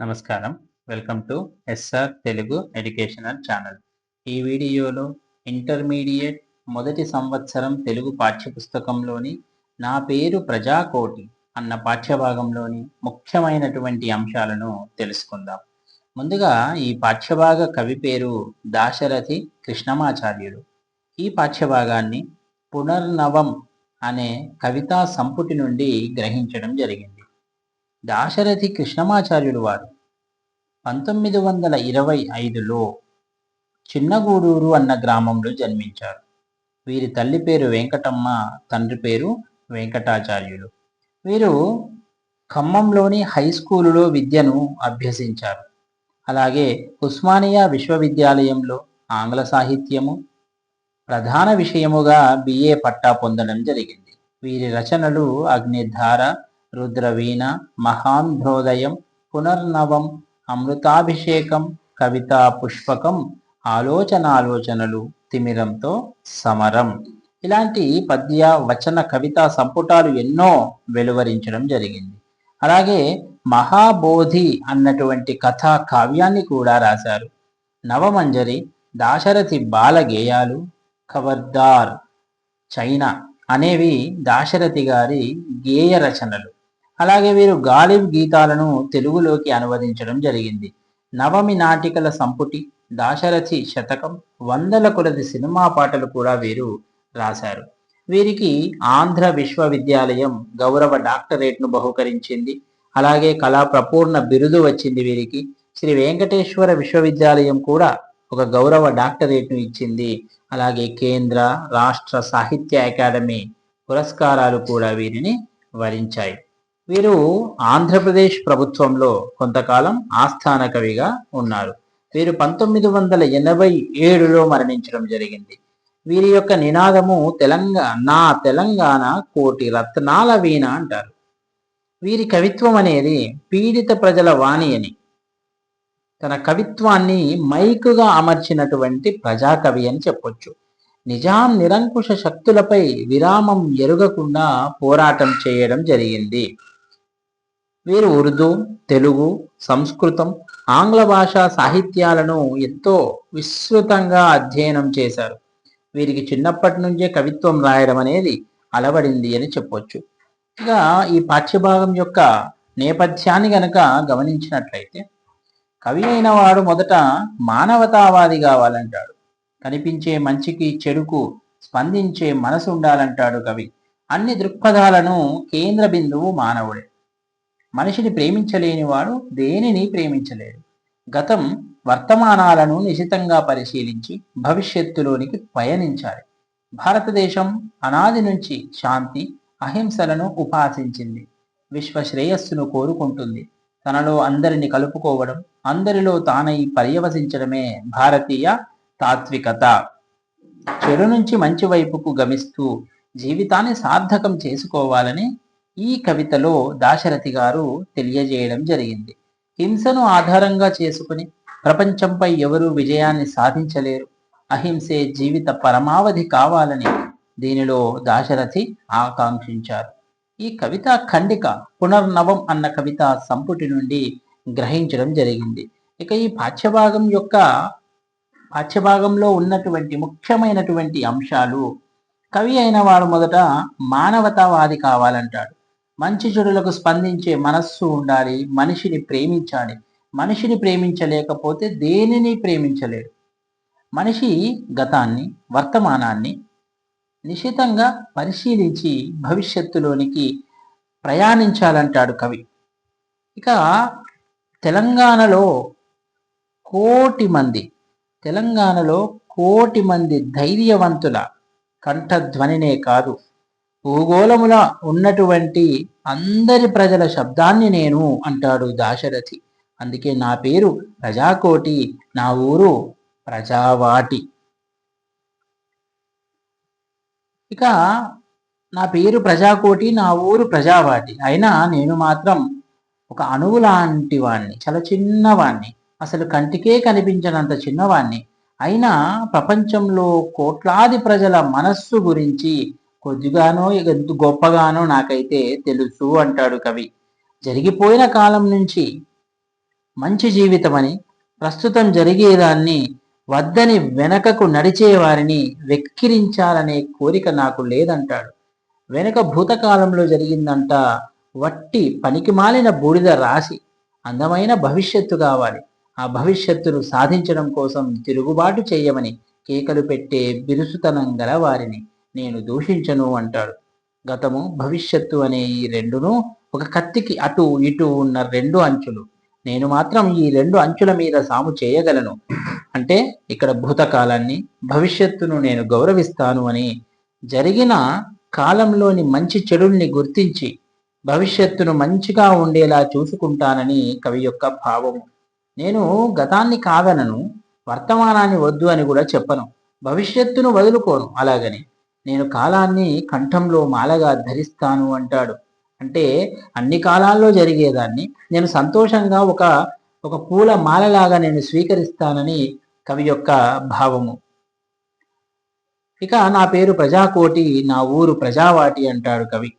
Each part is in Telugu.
నమస్కారం. Welcome to SR Telugu educational channel. ఈ వీడియోలో ఇంటర్మీడియట్ మొదటి సంవత్సరం తెలుగు పాఠ్యపుస్తకంలోని నా పేరు ప్రజాకోటి అన్న పాఠ్యభాగంలోని ముఖ్యమైనటువంటి అంశాలను తెలుసుకుందాం. ముందుగా ఈ పాఠ్యభాగ కవి పేరు దాశరథి కృష్ణమాచార్యుడు. ఈ పాఠ్యభాగాన్ని పునర్నవం అనే కవితా సంపుటి నుండి గ్రహించడం జరిగింది. దాశరథి కృష్ణమాచార్యుడు వారు. పంతొమ్మిది వందల ఇరవై ఐదులో చిన్నగూడూరు అన్న గ్రామంలో జన్మించారు. వీరి తల్లి పేరు వెంకటమ్మ తండ్రి పేరు వెంకటాచార్యులు. వీరు ఖమ్మంలోని హై స్కూలులో విద్యను అభ్యసించారు. అలాగే ఉస్మానియా విశ్వవిద్యాలయంలో ఆంగ్ల సాహిత్యము ప్రధాన విషయముగా బిఏ పట్టా పొందడం జరిగింది. వీరి రచనలు అగ్నిధార రుద్రవీణ మహాంధ్రోదయం పునర్నవం అమృతాభిషేకం కవితా పుష్పకం ఆలోచనాలోచనలు తిమిరంతో సమరం. ఇలాంటి పద్య వచన కవితా సంపుటాలు ఎన్నో వెలువరించడం జరిగింది. అలాగే మహాబోధి అన్నటువంటి కథా కావ్యాన్ని కూడా రాశారు. నవమంజరి దాశరథి బాల గేయాలు ఖబర్దార్ చైనా అనేవి దాశరథి గారి గేయ రచనలు. అలాగే వీరు గాలిబ్ గీతాలను తెలుగులోకి అనువదించడం జరిగింది. నవమి నాటికల సంపుటి దాశరథి శతకం వందల కొలది సినిమా పాటలు కూడా వీరు రాశారు. వీరికి ఆంధ్ర విశ్వవిద్యాలయం గౌరవ డాక్టరేట్ను బహుకరించింది. అలాగే కళా ప్రపూర్ణ బిరుదు వచ్చింది వీరికి. శ్రీ వెంకటేశ్వర విశ్వవిద్యాలయం కూడా ఒక గౌరవ డాక్టరేట్ను ఇచ్చింది. అలాగే కేంద్ర రాష్ట్ర సాహిత్య అకాడమీ పురస్కారాలు కూడా వీరిని వరించాయి. వీరు ఆంధ్రప్రదేశ్ ప్రభుత్వంలో కొంతకాలం ఆస్థాన కవిగా ఉన్నారు. వీరు పంతొమ్మిది వందల ఎనభై ఏడులో మరణించడం జరిగింది. వీరి యొక్క నినాదము తెలంగాణ నా తెలంగాణ కోటి రత్నాల వీణ అంటారు. వీరి కవిత్వం అనేది పీడిత ప్రజల వాణి అని. తన కవిత్వాన్ని మైకుగా అమర్చినటువంటి ప్రజాకవి అని చెప్పొచ్చు. నిజాం నిరంకుశ శక్తులపై విరామం ఎరుగకుండా పోరాటం చేయడం జరిగింది. వీరు ఉర్దూ తెలుగు సంస్కృతం ఆంగ్ల భాషా సాహిత్యాలను ఎంతో విస్తృతంగా అధ్యయనం చేశారు. వీరికి చిన్నప్పటి నుంచే కవిత్వం రాయడం అనేది అలవడింది అని చెప్పొచ్చు. ఇక ఈ పాఠ్యభాగం యొక్క నేపథ్యాన్ని గనక గమనించినట్లయితే కవి అయిన వాడు మొదట మానవతావాది కావాలంటాడు. కనిపించే మంచికి చెడుకు స్పందించే మనసు ఉండాలంటాడు కవి. అన్ని దృక్పథాలను కేంద్ర బిందువు మానవుడే. మనిషిని ప్రేమించలేని వాడు దేనిని ప్రేమించలేడు. గతం వర్తమానాలను నిశితంగా పరిశీలించి భవిష్యత్తులోనికి పయనించాలి. భారతదేశం అనాది నుంచి శాంతి అహింసలను ఉపాసించింది. విశ్వ శ్రేయస్సును కోరుకుంటుంది. తనలో అందరిని కలుపుకోవడం అందరిలో తానై పర్యవసించడమే భారతీయ తాత్వికత. చెడు నుంచి మంచి వైపుకు గమిస్తూ జీవితాన్ని సార్థకం చేసుకోవాలని ఈ కవితలో దాశరథి గారు తెలియజేయడం జరిగింది. హింసను ఆధారంగా చేసుకుని ప్రపంచంపై ఎవరూ విజయాన్ని సాధించలేరు. అహింసే జీవిత పరమావధి కావాలని దీనిలో దాశరథి ఆకాంక్షించారు. ఈ కవిత ఖండిక పునర్నవం అన్న కవిత సంపుటి నుండి గ్రహించడం జరిగింది. ఇక ఈ పాఠ్యభాగం యొక్క పాఠ్యభాగంలో ఉన్నటువంటి ముఖ్యమైనటువంటి అంశాలు కవి అయిన వాడు మొదట మానవతావాది కావాలంటాడు. మంచి చెడులకు స్పందించే మనస్సు ఉండాలి మనిషిని ప్రేమించాలి. మనిషిని ప్రేమించలేకపోతే దేనిని ప్రేమించలేడు? మనిషి గతాన్ని వర్తమానాన్ని నిశితంగా పరిశీలించి భవిష్యత్తులోనికి ప్రయాణించాలంటాడు కవి. ఇక తెలంగాణలో కోటి మంది తెలంగాణలో కోటి మంది ధైర్యవంతుల కంఠధ్వనినే కాదు. భూగోళముల ఉన్నటువంటి అందరి ప్రజల శబ్దాన్ని నేను అంటాడు దాశరథి. అందుకే నా పేరు ప్రజాకోటి నా ఊరు ప్రజావాటి. ఇక నా పేరు ప్రజాకోటి నా ఊరు ప్రజావాటి. అయినా నేను మాత్రం ఒక అణువు లాంటి వాణ్ణి చాలా చిన్నవాణ్ణి అసలు కంటికే కనిపించినంత చిన్నవాణ్ణి. అయినా ప్రపంచంలో కోట్లాది ప్రజల మనస్సు గురించి కొద్దిగానో ఎంత గొప్పగానో నాకైతే తెలుసు అంటాడు కవి. జరిగిపోయిన కాలం నుంచి మంచి జీవితమని ప్రస్తుతం జరిగేదాన్ని వద్దని వెనకకు నడిచే వారిని వెక్కిరించాలనే కోరిక నాకు లేదంటాడు. వెనక భూతకాలంలో జరిగిందంట వట్టి పనికిమాలిన బూడిద రాసి అందమైన భవిష్యత్తు కావాలి. ఆ భవిష్యత్తును సాధించడం కోసం తిరుగుబాటు చేయమని కేకలు పెట్టే బిరుసుతనం గల వారిని. నేను దూషించను అంటాడు. గతము భవిష్యత్తు అనే ఈ రెండును ఒక కత్తికి అటు ఇటు ఉన్న రెండు అంచులు. నేను మాత్రం ఈ రెండు అంచుల మీద సాము చేయగలను. అంటే ఇక్కడ భూతకాలాన్ని భవిష్యత్తును నేను గౌరవిస్తాను అని జరిగిన కాలంలోని మంచి చెడుల్ని గుర్తించి భవిష్యత్తును మంచిగా ఉండేలా చూసుకుంటానని కవి యొక్క భావము. నేను గతాన్ని కాదనను వర్తమానాన్ని వద్దు అని కూడా చెప్పను. భవిష్యత్తును వదులుకోను అలాగని. నేను కాలాన్ని కంఠంలో మాలగా ధరిస్తాను అంటాడు. అంటే అన్ని కాలాల్లో జరిగేదాన్ని. నేను సంతోషంగా ఒక ఒక పూల మాలలాగా నేను స్వీకరిస్తానని కవి యొక్క భావము. ఇక నా పేరు ప్రజాకోటి నా ఊరు ప్రజావాటి అంటాడు కవి.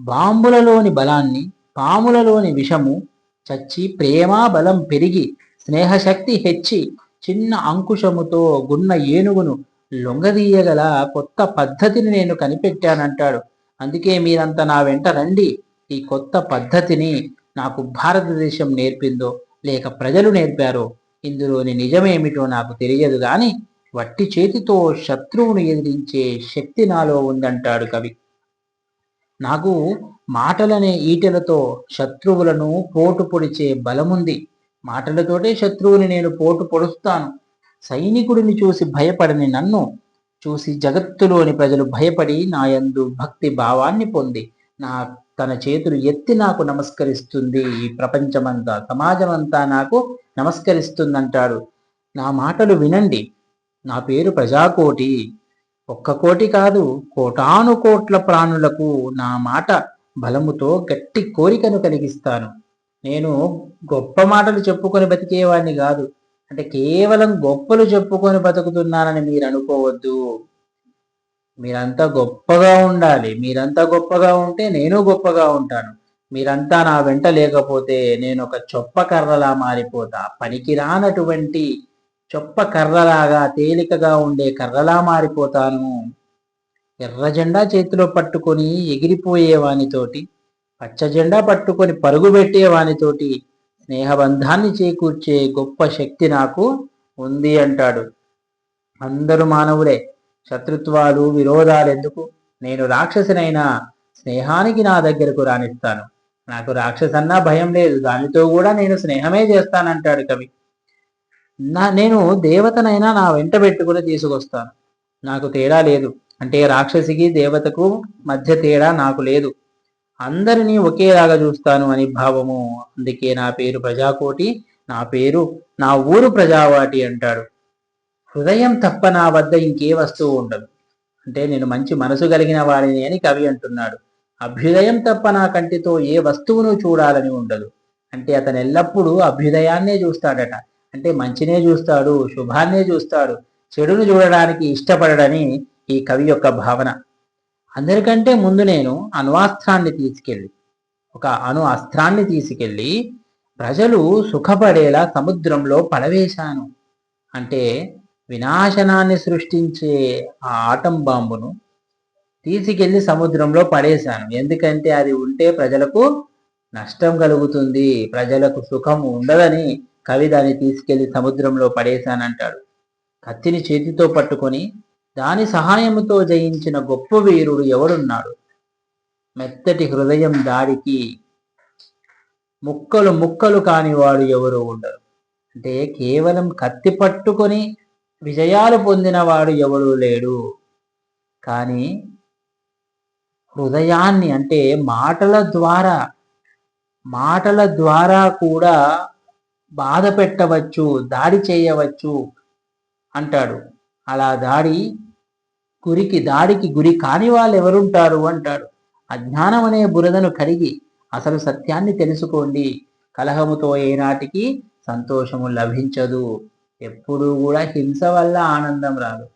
బాంబులలోని బలాన్ని పాములలోని విషము చచ్చి ప్రేమా బలం పెరిగి స్నేహశక్తి హెచ్చి చిన్న అంకుశముతో గున్న ఏనుగును లొంగదీయగల కొత్త పద్ధతిని నేను కనిపెట్టానంటాడు. అందుకే మీరంతా నా వెంట రండి. ఈ కొత్త పద్ధతిని నాకు భారతదేశం నేర్పిందో లేక ప్రజలు నేర్పారో ఇందులోని నిజమేమిటో నాకు తెలియదు. గాని వట్టి చేతితో శత్రువును ఎదిరించే శక్తి నాలో ఉందంటాడు కవి. నాకు మాటలనే ఈటెలతో శత్రువులను పోటు పొడిచే బలముంది. మాటలతోటే శత్రువుని నేను పోటు పొడుస్తాను. సైనికుడిని చూసి భయపడని నన్ను చూసి జగత్తులోని ప్రజలు భయపడి నా యందు భక్తి భావాన్ని పొంది నా తన చేతులు ఎత్తి నాకు నమస్కరిస్తుంది. ఈ ప్రపంచమంతా సమాజమంతా నాకు నమస్కరిస్తుందంటాడు. నా మాటలు వినండి. నా పేరు ప్రజాకోటి. ఒక్క కోటి కాదు కోటాను కోట్ల ప్రాణులకు నా మాట బలముతో గట్టి కోరికను కలిగిస్తాను. నేను గొప్ప మాటలు చెప్పుకొని బతికేవాడిని కాదు. అంటే కేవలం గొప్పలు చెప్పుకొని బతుకుతున్నానని మీరు అనుకోవద్దు. మీరంతా గొప్పగా ఉండాలి. మీరంతా గొప్పగా ఉంటే నేను గొప్పగా ఉంటాను. మీరంతా నా వెంట లేకపోతే నేను ఒక చొప్ప కర్రలా మారిపోతా. పనికిరానటువంటి చొప్ప కర్రలాగా తేలికగా ఉండే కర్రలా మారిపోతాను. ఎర్ర జెండా చేతిలో పట్టుకొని ఎగిరిపోయే వానితోటి పచ్చ జెండా పట్టుకొని పరుగు పెట్టే వానితోటి స్నేహబంధాన్ని చేకూర్చే గొప్ప శక్తి నాకు ఉంది అంటాడు. అందరూ మానవులే. శత్రుత్వాలు విరోధాలు ఎందుకు? నేను రాక్షసినైనా స్నేహానికి నా దగ్గరకు రానిస్తాను. నాకు రాక్షసన్నా భయం లేదు. దానితో కూడా నేను స్నేహమే చేస్తానంటాడు కవి. నా నేను దేవతనైనా నా వెంట పెట్టుకుని తీసుకొస్తాను. నాకు తేడా లేదు. అంటే రాక్షసికి దేవతకు మధ్య తేడా నాకు లేదు. అందరినీ ఒకేలాగా చూస్తాను అని భావము. అందుకే నా పేరు ప్రజాకోటి నా పేరు నా ఊరు ప్రజావాటి అంటాడు. హృదయం తప్ప నా వద్ద ఇంకే వస్తువు ఉండదు. అంటే నేను మంచి మనసు కలిగిన వాడిని అని కవి అంటున్నాడు. అభ్యుదయం తప్ప నా కంటితో ఏ వస్తువును చూడాలని ఉండదు. అంటే అతను ఎల్లప్పుడూ అభ్యుదయాన్నే చూస్తాడట. అంటే మంచినే చూస్తాడు శుభాన్నే చూస్తాడు చెడును చూడడానికి ఇష్టపడడని ఈ కవి యొక్క భావన. అందరికంటే ముందు నేను అణ్వాస్త్రాన్ని తీసుకెళ్ళి ఒక అణు అస్త్రాన్ని తీసుకెళ్ళి ప్రజలు సుఖపడేలా సముద్రంలో పడవేశాను. అంటే వినాశనాన్ని సృష్టించే ఆ ఆటం బాంబును తీసుకెళ్ళి సముద్రంలో పడేశాను. ఎందుకంటే అది ఉంటే ప్రజలకు నష్టం కలుగుతుంది ప్రజలకు సుఖం ఉండదని కవి దాన్ని తీసుకెళ్ళి సముద్రంలో పడేశానంటాడు. కత్తిని చేతితో పట్టుకొని దాని సహాయముతో జయించిన గొప్ప వీరుడు ఎవడున్నాడు? మెత్తటి హృదయం దాడికి ముక్కలు ముక్కలు కానివాడు ఎవరు ఉండరు అంటే కేవలం కత్తి పట్టుకొని విజయాలు పొందినవాడు ఎవడు లేడు. కానీ హృదయాన్ని అంటే మాటల ద్వారా మాటల ద్వారా కూడా బాధ పెట్టవచ్చు దాడి చేయవచ్చు అంటాడు. అలా దాడి గురికి దాడికి గురి కాని వాళ్ళు ఎవరుంటారు అంటాడు. అజ్ఞానం అనే బురదను కడిగి అసలు సత్యాన్ని తెలుసుకోండి. కలహముతో ఏనాటికి సంతోషము లభించదు. ఎప్పుడూ కూడా హింస వల్ల ఆనందం రాదు.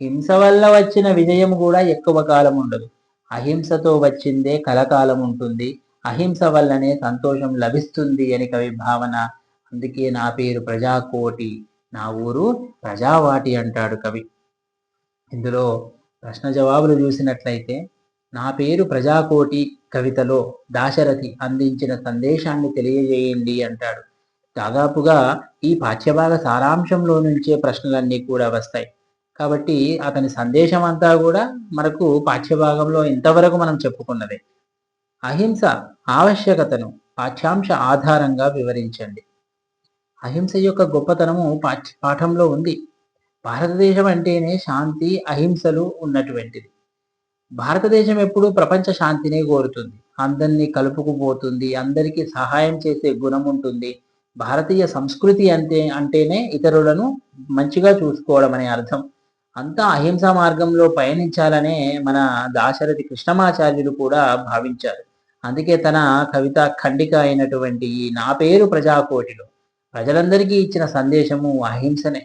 హింస వల్ల వచ్చిన విజయం కూడా ఎక్కువ కాలం ఉండదు అహింసతో వచ్చిందే కలకాలం ఉంటుంది అహింస వల్లనే సంతోషం లభిస్తుంది అని కవి భావన. అందుకే నా పేరు ప్రజాకోటి నా ఊరు ప్రజావాటి అంటాడు కవి. ఇందులో ప్రశ్న జవాబులు చూసినట్లయితే నా పేరు ప్రజాకోటి కవితలో దాశరథి అందించిన సందేశాన్ని తెలియజేయండి అంటాడు. దాదాపుగా ఈ పాఠ్యభాగ సారాంశంలో నుంచే ప్రశ్నలన్నీ కూడా వస్తాయి. కాబట్టి అతని సందేశం అంతా కూడా మనకు పాఠ్యభాగంలో ఇంతవరకు మనం చెప్పుకున్నదే. అహింస ఆవశ్యకతను పాఠ్యాంశ ఆధారంగా వివరించండి. అహింస యొక్క గొప్పతనము పాఠ్య పాఠంలో ఉంది. భారతదేశం అంటేనే శాంతి అహింసలు ఉన్నటువంటిది. భారతదేశం ఎప్పుడు ప్రపంచ శాంతినే కోరుతుంది. అందరినీ కలుపుకుపోతుంది అందరికీ సహాయం చేసే గుణం ఉంటుంది. భారతీయ సంస్కృతి అంటే అంటేనే ఇతరులను మంచిగా చూసుకోవడం అనే అర్థం. అంతా అహింస మార్గంలో పయనించాలనే మన దాశరథి కృష్ణమాచార్యులు కూడా భావించారు. అందుకే తన కవిత ఖండిక అయినటువంటి నా పేరు ప్రజాకోటిలో ప్రజలందరికీ ఇచ్చిన సందేశము అహింసనే.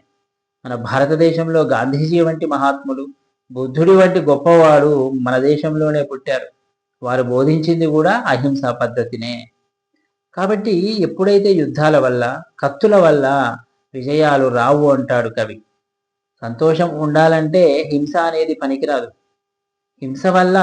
మన భారతదేశంలో గాంధీజీ వంటి మహాత్ములు బుద్ధుడి వంటి గొప్పవాడు మన దేశంలోనే పుట్టారు. వారు బోధించింది కూడా అహింసా పద్ధతినే. కాబట్టి ఎప్పుడైతే యుద్ధాల వల్ల కత్తుల వల్ల విజయాలు రావు అంటాడు కవి. సంతోషం ఉండాలంటే హింస అనేది పనికిరాదు. హింస వల్ల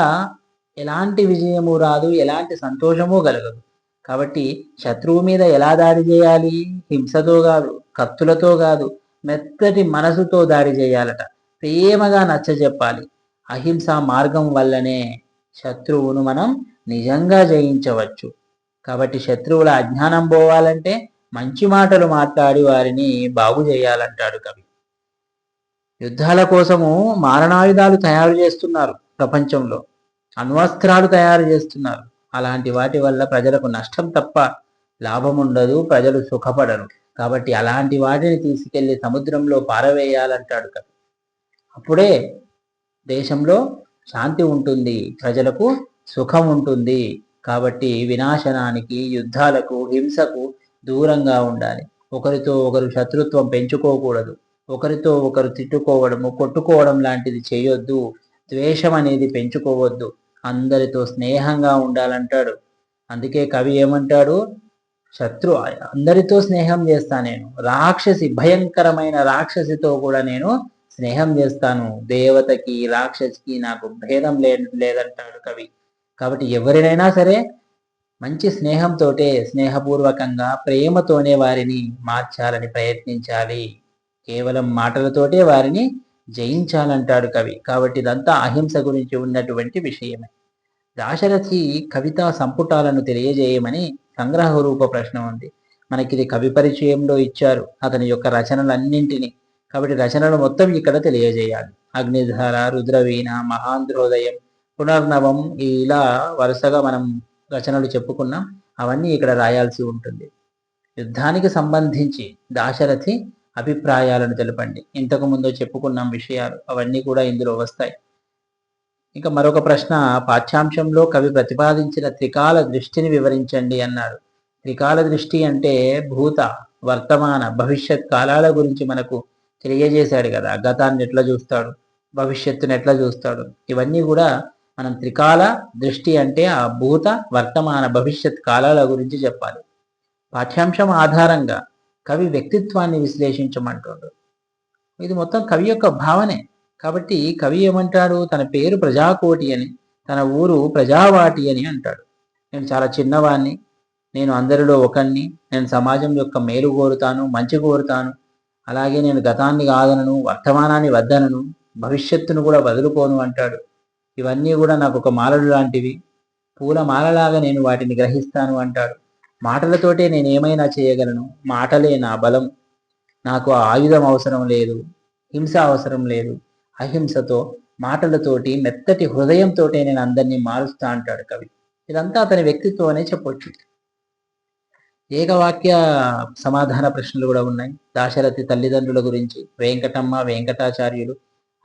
ఎలాంటి విజయము రాదు ఎలాంటి సంతోషము కలగదు. కాబట్టి శత్రువు మీద ఎలా దాడి చేయాలి? హింసతో కాదు కత్తులతో కాదు మెత్తటి మనసుతో దాడి చేయాలట. ప్రేమగా నచ్చజెప్పాలి. అహింసా మార్గం వల్లనే శత్రువును మనం నిజంగా జయించవచ్చు. కాబట్టి శత్రువుల అజ్ఞానం పోవాలంటే మంచి మాటలు మాట్లాడి వారిని బాగు చేయాలంటాడు కవి. యుద్ధాల కోసము మారణాయుధాలు తయారు చేస్తున్నారు ప్రపంచంలో. అణ్వస్త్రాలు తయారు చేస్తున్నారు. అలాంటి వాటి వల్ల ప్రజలకు నష్టం తప్ప లాభం ఉండదు ప్రజలు సుఖపడరు. కాబట్టి అలాంటి వాటిని తీసుకెళ్ళి సముద్రంలో పారవేయాలంటాడు కవి. అప్పుడే దేశంలో శాంతి ఉంటుంది ప్రజలకు సుఖం ఉంటుంది. కాబట్టి వినాశనానికి యుద్ధాలకు హింసకు దూరంగా ఉండాలి. ఒకరితో ఒకరు శత్రుత్వం పెంచుకోకూడదు. ఒకరితో ఒకరు తిట్టుకోవడము కొట్టుకోవడం లాంటిది చేయొద్దు. ద్వేషం అనేది పెంచుకోవద్దు. అందరితో స్నేహంగా ఉండాలంటాడు. అందుకే కవి ఏమంటాడు? శత్రు అందరితో స్నేహం చేస్తా నేను. రాక్షసి భయంకరమైన రాక్షసితో కూడా నేను స్నేహం చేస్తాను. దేవతకి రాక్షసికి నాకు భేదం లే లేదంటాడు కవి. కాబట్టి ఎవరినైనా సరే మంచి స్నేహంతోటే స్నేహపూర్వకంగా ప్రేమతోనే వారిని మార్చాలని ప్రయత్నించాలి. కేవలం మాటలతోటే వారిని జయించాలంటాడు కవి. కాబట్టి ఇదంతా అహింస గురించి ఉన్నటువంటి విషయమే. దాశరథి కవితా సంపుటాలను తెలియజేయమని సంగ్రహ రూప ప్రశ్న ఉంది. మనకి ఇది కవి పరిచయంలో ఇచ్చారు. అతని యొక్క రచనలన్నింటినీ. కాబట్టి రచనలు మొత్తం ఇక్కడ తెలియజేయాలి. అగ్నిధార రుద్రవీణ మహాంధ్రోదయం పునర్నవం ఇలా వరుసగా మనం రచనలు చెప్పుకున్నాం. అవన్నీ ఇక్కడ రాయాల్సి ఉంటుంది. యుద్ధానికి సంబంధించి దాశరథి అభిప్రాయాలను తెలపండి. ఇంతకు ముందు చెప్పుకున్నాం విషయాలు. అవన్నీ కూడా ఇందులో వస్తాయి. ఇంకా మరొక ప్రశ్న పాఠ్యాంశంలో కవి ప్రతిపాదించిన త్రికాల దృష్టిని వివరించండి అన్నారు. త్రికాల దృష్టి అంటే భూత వర్తమాన భవిష్యత్ కాలాల గురించి మనకు తెలియజేశాడు కదా. గతాన్ని ఎట్లా చూస్తాడు? భవిష్యత్తును ఎట్లా చూస్తాడు? ఇవన్నీ కూడా మనం త్రికాల దృష్టి అంటే ఆ భూత వర్తమాన భవిష్యత్ కాలాల గురించి చెప్పాలి. పాఠ్యాంశం ఆధారంగా కవి వ్యక్తిత్వాన్ని విశ్లేషించమంటాడు. ఇది మొత్తం కవి యొక్క భావనే. కాబట్టి కవి ఏమంటాడు? తన పేరు ప్రజాకోటి అని తన ఊరు ప్రజావాటి అని అంటాడు. నేను చాలా చిన్నవాణ్ణి నేను అందరిలో ఒకరిని నేను సమాజం యొక్క మేలు కోరుతాను మంచి కోరుతాను. అలాగే నేను గతాన్ని కాదనను వర్తమానాన్ని వద్దనను భవిష్యత్తును కూడా వదులుకోను అంటాడు. ఇవన్నీ కూడా నాకు ఒక మాలలు లాంటివి. పూల మాలలాగా నేను వాటిని గ్రహిస్తాను అంటాడు. మాటలతోటే నేను ఏమైనా చేయగలను? మాటలే నా బలం. నాకు ఆయుధం అవసరం లేదు. హింస అవసరం లేదు. అహింసతో మాటలతోటి మెత్తటి హృదయంతోటే నేను అందరినీ మారుస్తా అంటాడు కవి. ఇదంతా అతని వ్యక్తిత్వం అనే చెప్పొచ్చు. ఏకవాక్య సమాధాన ప్రశ్నలు కూడా ఉన్నాయి. దాశరథి తల్లిదండ్రుల గురించి వెంకటమ్మ వెంకటాచార్యులు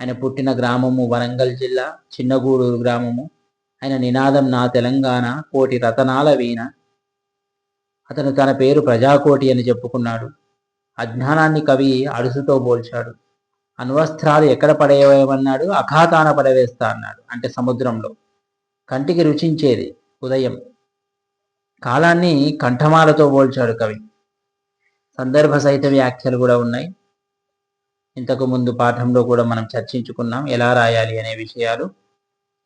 ఆయన పుట్టిన గ్రామము వరంగల్ జిల్లా చిన్నగూడూరు గ్రామము ఆయన నినాదం నా తెలంగాణ కోటి రతనాల వీణ. అతను తన పేరు ప్రజాకోటి అని చెప్పుకున్నాడు. అజ్ఞానాన్ని కవి అడుసుతో పోల్చాడు అణ్వస్త్రాలు ఎక్కడ పడేయమన్నాడు? అఖాతాన పడవేస్తా అన్నాడు అంటే సముద్రంలో. కంటికి రుచించేది ఉదయం. కాలాన్ని కంఠమాలతో పోల్చాడు కవి. సందర్భ సహిత వ్యాఖ్యలు కూడా ఉన్నాయి. ఇంతకు ముందు పాఠంలో కూడా మనం చర్చించుకున్నాం ఎలా రాయాలి అనే విషయాలు.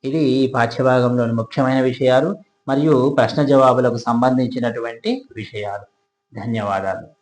ఇది ఈ పాఠ్యభాగంలోని ముఖ్యమైన విషయాలు మరియు ప్రశ్న జవాబులకు సంబంధించినటువంటి విషయాలు. ధన్యవాదాలు.